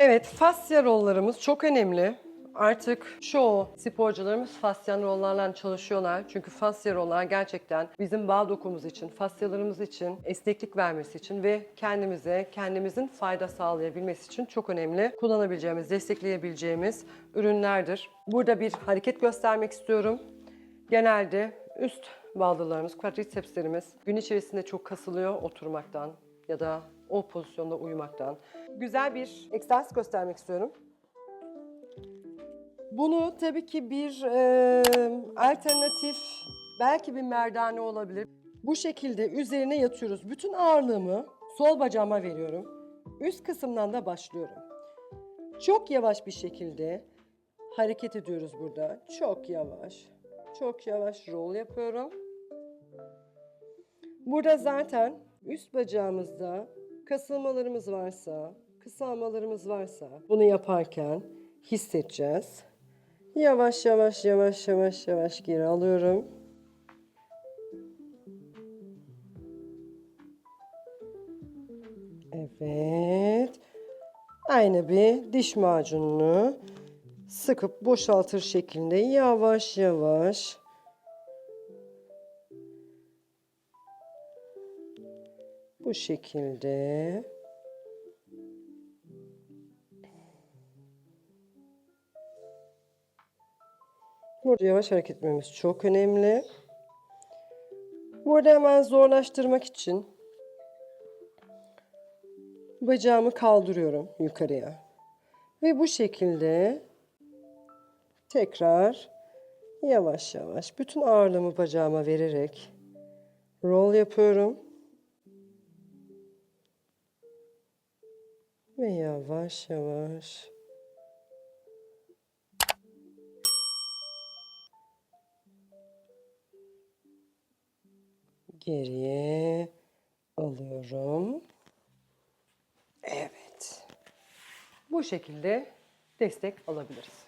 Evet, fasya rollarımız çok önemli. Artık çoğu sporcularımız fasya rollarla çalışıyorlar. Çünkü fasya rollar gerçekten bizim bağ dokumuz için, fasyalarımız için, esneklik vermesi için ve kendimize, kendimizin fayda sağlayabilmesi için çok önemli kullanabileceğimiz, destekleyebileceğimiz ürünlerdir. Burada bir hareket göstermek istiyorum. Genelde üst baldırlarımız, quadricepslerimiz gün içerisinde çok kasılıyor oturmaktan ya da o pozisyonda uyumaktan. Güzel bir egzersiz göstermek istiyorum. Bunu tabii ki bir e, alternatif, belki bir merdane olabilir. Bu şekilde üzerine yatıyoruz. Bütün ağırlığımı sol bacağıma veriyorum. Üst kısımdan da başlıyorum. Çok yavaş bir şekilde hareket ediyoruz burada. Çok yavaş. Çok yavaş roll yapıyorum. Burada zaten üst bacağımızda kasılmalarımız varsa, kısalmalarımız varsa bunu yaparken hissedeceğiz. Yavaş yavaş yavaş yavaş yavaş geri alıyorum. Evet. Aynı bir diş macununu sıkıp boşaltır şeklinde yavaş yavaş bu şekilde Burada yavaş hareket etmemiz çok önemli. Burada hemen zorlaştırmak için bacağımı kaldırıyorum yukarıya. Ve bu şekilde tekrar yavaş yavaş bütün ağırlığımı bacağıma vererek roll yapıyorum. Ve yavaş yavaş geriye alıyorum. Evet. Bu şekilde destek alabiliriz.